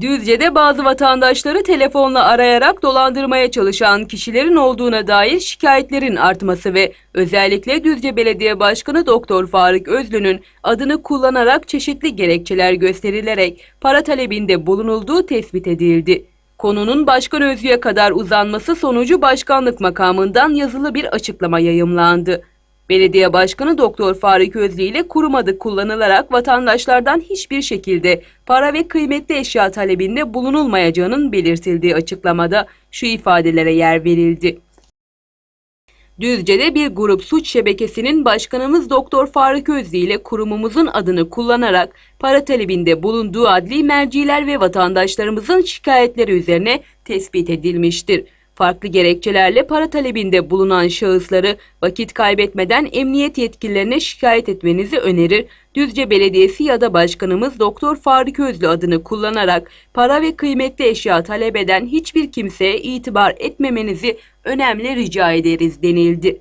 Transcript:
Düzce'de bazı vatandaşları telefonla arayarak dolandırmaya çalışan kişilerin olduğuna dair şikayetlerin artması ve özellikle Düzce Belediye Başkanı Doktor Faruk Özlü'nün adını kullanarak çeşitli gerekçeler gösterilerek para talebinde bulunulduğu tespit edildi. Konunun Başkan Özlü'ye kadar uzanması sonucu başkanlık makamından yazılı bir açıklama yayımlandı. Belediye Başkanı Doktor Faruk Özlü ile kurum adı kullanılarak vatandaşlardan hiçbir şekilde para ve kıymetli eşya talebinde bulunulmayacağının belirtildiği açıklamada şu ifadelere yer verildi. Düzce'de bir grup suç şebekesinin başkanımız Doktor Faruk Özlü ile kurumumuzun adını kullanarak para talebinde bulunduğu adli merciler ve vatandaşlarımızın şikayetleri üzerine tespit edilmiştir. Farklı gerekçelerle para talebinde bulunan şahısları vakit kaybetmeden emniyet yetkililerine şikayet etmenizi önerir. Düzce Belediyesi ya da Başkanımız Doktor Faruk Özlü adını kullanarak para ve kıymetli eşya talep eden hiçbir kimseye itibar etmemenizi önemli rica ederiz denildi.